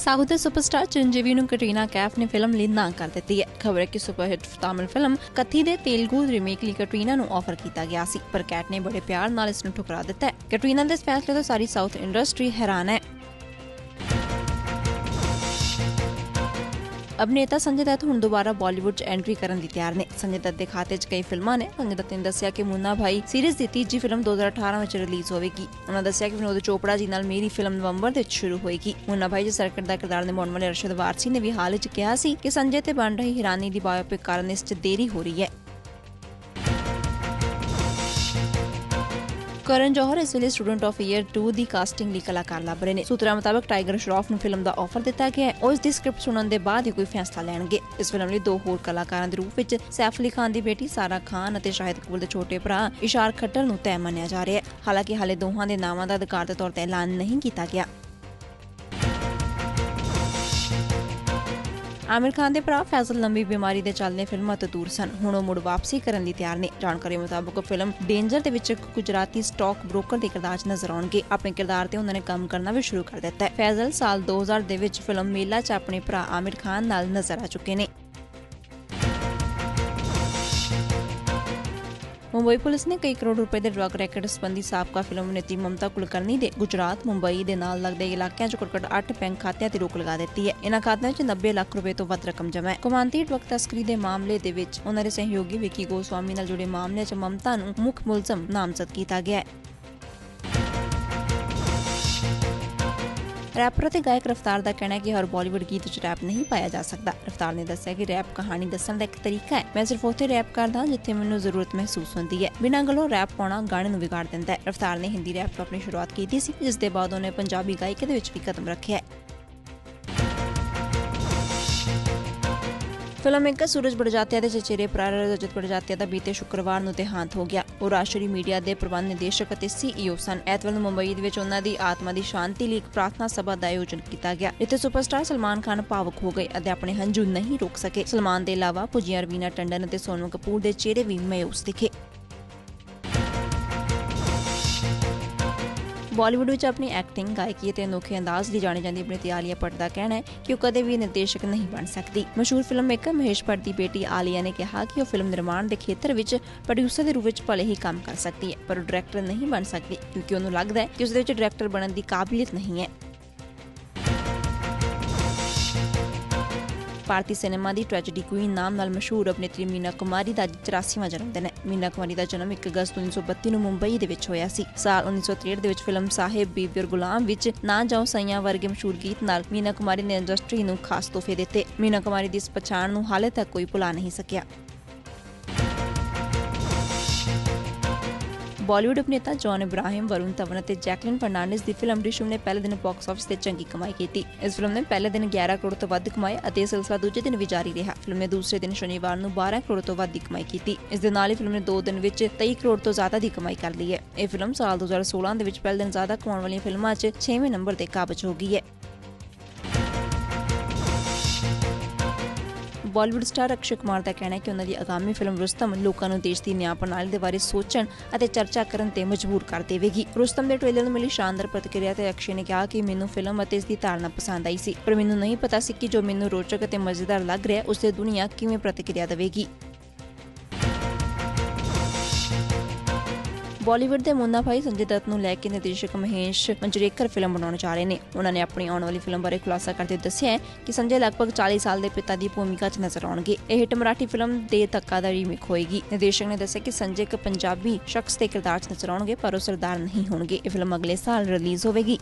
South ਦੇ superstar Chiranjeevi ਨੂੰ Katrina Kaif ਨੇ ਫਿਲਮ ਲਈ ਨਾਂ ਕਰ ਦਿੱਤੀ ਹੈ। ਖਬਰ ਹੈ ਕਿ ਸੁਪਰਹਿੱਟ ਤਾਮਿਲ ਫਿਲਮ ਕਥੀ ਦੇ ਤੇਲਗੂ ਰੀਮੇਕ ਲਈ ਕਟਰੀਨਾ ਨੂੰ ਆਫਰ ਕੀਤਾ ਗਿਆ ਸੀ, ਪਰ ਕੈਟ ਨੇ ਬੜੇ ਪਿਆਰ ਨਾਲ ਇਸ ਨੂੰ ਠੁਕਰਾ ਦਿੱਤਾ ਹੈ। ਕਟਰੀਨਾ ਦੇ ਇਸ ਫੈਸਲੇ ਤੋਂ ਸਾਰੀ ਸਾਊਥ ਇੰਡਸਟਰੀ ਹੈਰਾਨ ਹੈ। ਅਭਿਨੇਤਾ ਸੰਜੇ ਦੱਤ ਹੁਣ ਦੁਬਾਰਾ ਬਾਲੀਵੁੱਡ 'ਚ ਐਂਟਰੀ ਕਰਨ ਦੀ ਤਿਆਰ ਨੇ। ਸੰਜੇ ਦੱਤ ਦੇ ਖਾਤੇ 'ਚ ਕਈ ਫਿਲਮਾਂ ਨੇ। ਸੰਜੇ ਦੱਤ ਨੇ ਦੱਸਿਆ ਕਿ ਮੁੰਨਾ ਭਾਈ ਸੀਰੀਜ਼ ਦੀ ਤੀਜੀ ਫਿਲਮ 2018 ਵਿੱਚ ਰਿਲੀਜ਼ ਹੋਵੇਗੀ। ਉਹਨਾਂ ਦੱਸਿਆ ਕਿ ਵਿਨੋਦ ਚੋਪੜਾ ਜੀ ਨਾਲ ਮੇਰੀ ਫਿਲਮ ਨਵੰਬਰ ਦੇ ਵਿੱਚ ਸ਼ੁਰੂ ਹੋਏਗੀ। ਮੁੰਨਾ ਭਾਈ ਜੀ ਸਰਕਟ ਦਾ ਕਿਰਦਾਰ ਨਿਭਾਉਣ ਵਾਲੇ ਅਰਸ਼ਦ ਵਾਰਸੀ ਨੇ ਵੀ ਹਾਲ ਚ ਕਿਹਾ ਸੀ ਕਿ ਸੰਜੇ ਤੇ ਬਣ ਰਹੀ ਹਿਰਾਨੀ ਦੀ ਬਾਇਓਪਿਕ ਕਾਰਨ ਇਸ 'ਚ ਦੇਰੀ ਹੋ ਰਹੀ ਹੈ। ਕਰਨ ਜੋਹਰ, ਇਸ ਵੇਲੇ ਸਟੂਡੈਂਟ ਆਫ ਈਅਰ 2 ਦੀ ਕਾਸਟਿੰਗ ਲਈ ਕਲਾਕਾਰ ਲੱਭ ਰਹੇ ਨੇ। ਸੂਤਰਾਂ ਮੁਤਾਬਕ ਟਾਈਗਰ ਸ਼ਰਾਫ ਨੂੰ ਫਿਲਮ ਦਾ ਆਫਰ ਦਿੱਤਾ ਗਿਆ ਹੈ। ਉਹ ਇਸ ਦੀ ਸਕ੍ਰਿਪਟ ਸੁਣਨ ਦੇ ਬਾਅਦ ਹੀ ਕੋਈ ਫੈਸਲਾ ਲੈਣਗੇ। ਇਸ ਫਿਲਮ ਲਈ ਦੋ ਹੋਰ ਕਲਾਕਾਰਾਂ ਦੇ ਰੂਪ ਵਿੱਚ ਸੈਫ ਅਲੀ ਖਾਨ ਦੀ ਬੇਟੀ ਸਾਰਾ ਖਾਨ ਅਤੇ ਸ਼ਾਹਿਦ ਕਪੂਰ ਦੇ ਛੋਟੇ ਭਰਾ ਇਸ਼ਾਰ ਖੱਟਰ ਨੂੰ ਤੈਅ ਮੰਨਿਆ ਜਾ ਰਿਹਾ ਹੈ। ਹਾਲਾਂਕਿ ਹਾਲੇ ਦੋਹਾਂ ਦੇ ਨਾਵਾਂ ਦਾ ਅਧਿਕਾਰ ਦੇ ਤੌਰ ਤੇ ਐਲਾਨ ਨਹੀਂ ਕੀਤਾ ਗਿਆ। ਆਮਿਰ ਖਾਨ ਦੇ ਭਰਾ ਫੈਜ਼ਲ ਲੰਬੀ ਬਿਮਾਰੀ ਦੇ ਚੱਲਦੇ ਫਿਲਮਾਂ ਤੋਂ ਦੂਰ ਸਨ। ਹੁਣ ਉਹ ਮੁੜ ਵਾਪਸੀ ਕਰਨ ਲਈ ਤਿਆਰ ਨੇ। ਜਾਣਕਾਰੀ ਮੁਤਾਬਕ ਫਿਲਮ ਡੇਂਜਰ ਦੇ ਵਿੱਚ ਇੱਕ ਗੁਜਰਾਤੀ ਸਟਾਕ ਬ੍ਰੋਕਰ ਦੇ ਕਿਰਦਾਰ 'ਚ ਨਜ਼ਰ ਆਉਣਗੇ। ਆਪਣੇ ਕਿਰਦਾਰ ਤੇ ਉਹਨਾਂ ਨੇ ਕੰਮ ਕਰਨਾ ਵੀ ਸ਼ੁਰੂ ਕਰ ਦਿੱਤਾ ਹੈ। ਫੈਜ਼ਲ ਸਾਲ 2000 ਦੇ ਵਿੱਚ ਫਿਲਮ ਮੇਲਾ 'ਚ ਆਪਣੇ ਭਰਾ ਆਮਿਰ ਖਾਨ ਨਾਲ ਨਜ਼ਰ ਆ ਚੁੱਕੇ ਨੇ। ਮੁੰਬਈ ਪੁਲਿਸ ਨੇ ਕਈ ਕਰੋੜ ਰੁਪਏ ਦੇ ਡਰੱਗ ਰੈਕਟ ਸੰਬੰਧੀ ਸਾਬਕਾ ਫਿਲਮ ਅਭਿਨੇਤਰੀ ਮਮਤਾ ਕੁਲਕਰਨੀ ਦੇ ਗੁਜਰਾਤ, ਮੁੰਬਈ ਦੇ ਨਾਲ ਲੱਗਦੇ ਇਲਾਕਿਆਂ 'ਚ ਘੱਟੋ-ਘੱਟ 8 ਬੈਂਕ ਖਾਤਿਆਂ ਤੇ ਰੋਕ ਲਗਾ ਦਿੱਤੀ ਹੈ। ਇਹਨਾਂ ਖਾਤਿਆਂ 'ਚ 90 ਲੱਖ ਰੁਪਏ ਤੋਂ ਵੱਧ ਰਕਮ ਜਮ੍ਹਾਂ ਹੈ। ਕੌਮਾਂਤਰੀ ਡਰੱਗ ਤਸਕਰੀ ਦੇ ਮਾਮਲੇ ਦੇ ਵਿੱਚ ਉਹਨਾਂ ਦੇ ਸਹਿਯੋਗੀ ਵਿਕੀ ਗੋਸਵਾਮੀ ਨਾਲ ਜੁੜੇ ਮਾਮਲੇ 'ਚ ਮਮਤਾ ਨੂੰ ਮੁੱਖ ਮੁਲਜ਼ਮ ਨਾਮਜ਼ਦ ਕੀਤਾ ਗਿਆ ਹੈ। ਰੈਪਰ ਅਤੇ ਗਾਇਕ ਰਫਤਾਰ ਦਾ ਕਹਿਣਾ ਹੈ ਕਿ ਹਰ ਬਾਲੀਵੁੱਡ ਗੀਤ ਚ ਰੈਪ ਨਹੀਂ ਪਾਇਆ ਜਾ ਸਕਦਾ। ਰਫਤਾਰ ਨੇ ਦੱਸਿਆ ਕਿ ਰੈਪ ਕਹਾਣੀ ਦੱਸਣ ਦਾ ਇੱਕ ਤਰੀਕਾ ਹੈ। ਮੈਂ ਸਿਰਫ ਉੱਥੇ ਰੈਪ ਕਰਦਾ ਜਿੱਥੇ ਮੈਨੂੰ ਜ਼ਰੂਰਤ ਮਹਿਸੂਸ ਹੁੰਦੀ ਹੈ। ਬਿਨਾਂ ਗਲੋਂ ਰੈਪ ਪਾਉਣਾ ਗਾਣੇ ਨੂੰ ਵਿਗਾੜ ਦਿੰਦਾ ਹੈ। ਰਫਤਾਰ ਨੇ ਹਿੰਦੀ ਰੈਪ ਤੋਂ ਆਪਣੀ ਸ਼ੁਰੂਆਤ ਕੀਤੀ ਸੀ ਜਿਸ ਦੇ ਬਾਅਦ ਉਹਨੇ ਪੰਜਾਬੀ ਗਾਇਕੀ ਦੇ ਵਿੱਚ ਵੀ ਕਦਮ ਰੱਖਿਆ ਹੈ। ਫਿਲਮ ਮੇਕਰ ਸੂਰਜ ਬੜਜਾਤਿਆ ਦੇ ਚਚੇਰੇ ਭਰਾ ਰਜਤ ਬੜਜਾਤਿਆ ਦਾ ਬੀਤੇ ਸ਼ੁੱਕਰਵਾਰ ਨੂੰ ਦੇਹਾਂਤ ਹੋ ਗਿਆ। ਉਹ ਰਾਸ਼ਟਰੀ ਮੀਡੀਆ ਦੇ ਪ੍ਰਬੰਧ ਨਿਦੇਸ਼ਕ ਅਤੇ ਸੀਈਓ ਸਨ। ਐਤਵਾਰ ਨੂੰ ਮੁੰਬਈ ਦੇ ਵਿੱਚ ਉਹਨਾਂ ਦੀ ਆਤਮਾ ਦੀ ਸ਼ਾਂਤੀ ਲਈ ਇੱਕ ਪ੍ਰਾਰਥਨਾ ਸਭਾ ਦਾ ਆਯੋਜਨ ਕੀਤਾ ਗਿਆ। ਜਿੱਥੇ ਸੁਪਰਸਟਾਰ ਸਲਮਾਨ ਖਾਨ ਭਾਵੁਕ ਹੋ ਗਏ ਅਤੇ ਆਪਣੇ ਹੰਝੂ ਨਹੀਂ ਰੋਕ ਸਕੇ। ਸਲਮਾਨ ਦੇ ਇਲਾਵਾ ਪੁਜੀਆ ਰਵੀਨਾ ਟੰਡਨ ਅਤੇ ਸੋਨਮ ਕਪੂਰ ਦੇ ਚਿਹਰੇ ਵੀ ਮਯੂਸ ਦਿਖੇ। ਬਾਲੀਵੁੱਡ ਵਿੱਚ ਆਪਣੀ ਐਕਟਿੰਗ ਗਾਇਕੀ ਅਤੇ ਅਨੋਖੇ ਅੰਦਾਜ਼ ਲਈ ਜਾਣੀ ਜਾਂਦੀ ਅਭਿਨੇਤਰੀ ਆਲੀਆ ਭੱਟ ਦਾ ਕਹਿਣਾ ਹੈ ਕਿ ਉਹ ਕਦੇ ਵੀ ਨਿਰਦੇਸ਼ਕ ਨਹੀਂ ਬਣ ਸਕਦੀ। ਮਸ਼ਹੂਰ ਫਿਲਮ ਮੇਕਰ ਮਹੇਸ਼ ਭੱਟ ਦੀ ਬੇਟੀ ਆਲੀਆ ਨੇ ਕਿਹਾ ਕਿ ਉਹ ਫਿਲਮ ਨਿਰਮਾਣ ਦੇ ਖੇਤਰ ਵਿੱਚ ਪ੍ਰੋਡਿਊਸਰ ਦੇ ਰੂਪ ਵਿੱਚ ਭਲੇ ਹੀ ਕੰਮ ਕਰ ਸਕਦੀ ਹੈ, ਪਰ ਉਹ ਡਾਇਰੈਕਟਰ ਨਹੀਂ ਬਣ ਸਕਦੀ, ਕਿਉਂਕਿ ਉਹਨੂੰ ਲੱਗਦਾ ਹੈ ਕਿ ਉਸ ਦੇ ਵਿੱਚ ਡਾਇਰੈਕਟਰ ਬਣਨ ਦੀ ਕਾਬਲੀਅਤ ਨਹੀਂ ਹੈ। ਭਾਰਤੀ ਸਿਨੇਮਾ ਦੀ ਟ੍ਰੈਜੇਡੀ ਕੁਈਨ ਨਾਮ ਨਾਲ ਮਸ਼ਹੂਰ ਅਭਿਨੇਤਰੀ ਮੀਨਾ ਕੁਮਾਰੀ ਦਾ ਅੱਜ 84ਵਾਂ ਜਨਮ ਦਿਨ ਹੈ। ਮੀਨਾ ਕੁਮਾਰੀ ਦਾ ਜਨਮ 1 ਅਗਸਤ 1932 ਨੂੰ ਮੁੰਬਈ ਦੇ ਵਿੱਚ ਹੋਇਆ ਸੀ। ਸਾਲ 1963 ਦੇ ਵਿੱਚ ਫਿਲਮ ਸਾਹਿਬ ਬੀਬੀਰ ਗੁਲਾਮ ਵਿੱਚ ਨਾ ਜਾਓ ਸਈਆਂ ਵਰਗੇ ਮਸ਼ਹੂਰ ਗੀਤ ਨਾਲ ਮੀਨਾ ਕੁਮਾਰੀ ਨੇ ਇੰਡਸਟਰੀ ਨੂੰ ਖਾਸ ਤੋਹਫੇ ਦਿੱਤੇ। ਮੀਨਾ ਕੁਮਾਰੀ ਦੀ ਇਸ ਪਛਾਣ ਨੂੰ ਹਾਲੇ ਤੱਕ ਕੋਈ ਭੁਲਾ ਨਹੀਂ ਸਕਿਆ। ਬਾਲੀਵੁੱਡ ਅਭਿਨੇਤਾ ਜੌਨ ਇਬਰਾਹਿਮ ਵਰੁਣ ਧਵਨ ਅਤੇ ਜੈਕਲਿਨ ਫਰਨਾਂਡਿਸ ਦੀ ਫਿਲਮ ਰਿਸ਼ਮ ਨੇ ਪਹਿਲੇ ਦਿਨ ਬਾਕਸ ਆਫਿਸ ਤੇ ਚੰਗੀ ਕਮਾਈ ਕੀਤੀ। ਇਸ ਫਿਲਮ ਨੇ ਪਹਿਲੇ ਦਿਨ 11 ਕਰੋੜ ਤੋਂ ਵੱਧ ਕਮਾਏ ਅਤੇ ਇਹ ਸਿਲਸਿਲਾ ਦੂਜੇ ਦਿਨ ਵੀ ਜਾਰੀ ਰਿਹਾ। ਫਿਲਮ ਨੇ ਦੂਸਰੇ ਦਿਨ ਸ਼ਨੀਵਾਰ ਨੂੰ 12 ਕਰੋੜ ਤੋਂ ਵੱਧ ਦੀ ਕਮਾਈ ਕੀਤੀ। ਇਸ ਦੇ ਨਾਲ ਹੀ ਫਿਲਮ ਨੇ 2 ਦਿਨ ਵਿੱਚ 23 ਕਰੋੜ ਤੋਂ ਜ਼ਿਆਦਾ ਦੀ ਕਮਾਈ ਕਰ ਲਈ ਹੈ। ਇਹ ਫਿਲਮ ਸਾਲ 2016 ਦੇ ਵਿੱਚ ਪਹਿਲੇ ਦਿਨ ਜ਼ਿਆਦਾ ਕਮਾਉਣ ਵਾਲੀਆਂ ਫਿਲਮਾਂ 'ਚ 6ਵੇਂ ਨੰਬਰ ਤੇ ਕਾਬਜ ਹੋ ਗਈ ਹੈ। ਬਾਲੀਵੁੱਡ ਸਟਾਰ ਅਕਸ਼ੇ ਕੁਮਾਰ ਦਾ ਕਹਿਣਾ ਹੈ ਕਿ ਉਹਨਾਂ ਦੀ ਆਗਾਮੀ ਫਿਲਮ ਰੁਸਤਮ ਲੋਕਾਂ ਨੂੰ ਦੇਸ਼ ਦੀ ਨਿਆਂ ਪ੍ਰਣਾਲੀ ਦੇ ਬਾਰੇ ਸੋਚਣ ਅਤੇ ਚਰਚਾ ਕਰਨ ਤੇ ਮਜਬੂਰ ਕਰ ਦੇਵੇਗੀ। ਰੁਸਤਮ ਦੇ ਟ੍ਰੇਲਰ ਨੂੰ ਮਿਲੀ ਸ਼ਾਨਦਾਰ ਪ੍ਰਤੀਕਿਰਿਆ ਤੇ ਅਕਸ਼ੇ ਨੇ ਕਿਹਾ ਕਿ ਮੈਨੂੰ ਫਿਲਮ ਅਤੇ ਇਸ ਦੀ ਧਾਰਨਾ ਪਸੰਦ ਆਈ ਸੀ, ਪਰ ਮੈਨੂੰ ਨਹੀਂ ਪਤਾ ਸੀ ਕਿ ਜੋ ਮੈਨੂੰ ਰੋਚਕ ਅਤੇ ਮਜ਼ੇਦਾਰ ਲੱਗ ਰਿਹਾ ਉਸ ਤੇ ਦੁਨੀਆ ਕਿਵੇਂ ਪ੍ਰਤੀਕਿਰਿਆ ਦੇਵੇਗੀ। ਬਾਲੀਵੁੱਡ ਦੇ ਮੁੰਨਾ ਭਾਈ ਸੰਜੇ ਦੱਤ ਨੂੰ ਲੈ ਕੇ ਨਿਰਦੇਸ਼ਕ ਮਹੇਸ਼ ਮੰਜਰੇਕਰ ਫਿਲਮ ਬਣਾਉਣ ਜਾ ਰਹੇ ਨੇ। ਉਹਨਾਂ ਨੇ ਆਪਣੀ ਆਉਣ ਵਾਲੀ ਫਿਲਮ ਬਾਰੇ ਖੁਲਾਸਾ ਕਰਦੇ ਦੱਸਿਆ ਕਿ ਸੰਜੇ ਲਗਭਗ 40 ਸਾਲ ਦੇ ਪਿਤਾ ਦੀ ਭੂਮਿਕਾ 'ਚ ਨਜ਼ਰ ਆਉਣਗੇ। ਇਹ ਹਿੱਟ ਮਰਾਠੀ ਫਿਲਮ ਦੇ ਧੱਕਾ ਦਾ ਰੀਮੇਕ ਹੋਏਗੀ। ਨਿਰਦੇਸ਼ਕ ਨੇ ਦੱਸਿਆ ਕਿ ਸੰਜੇ ਇੱਕ ਪੰਜਾਬੀ ਸ਼ਖਸ ਦੇ ਕਿਰਦਾਰ 'ਚ ਨਜ਼ਰ ਆਉਣਗੇ, ਪਰ ਉਹ ਸਰਦਾਰ ਨਹੀਂ ਹੋਣਗੇ। ਇਹ ਫਿਲਮ ਅਗਲੇ ਸਾਲ ਰਿਲੀਜ਼ ਹੋਵੇਗੀ।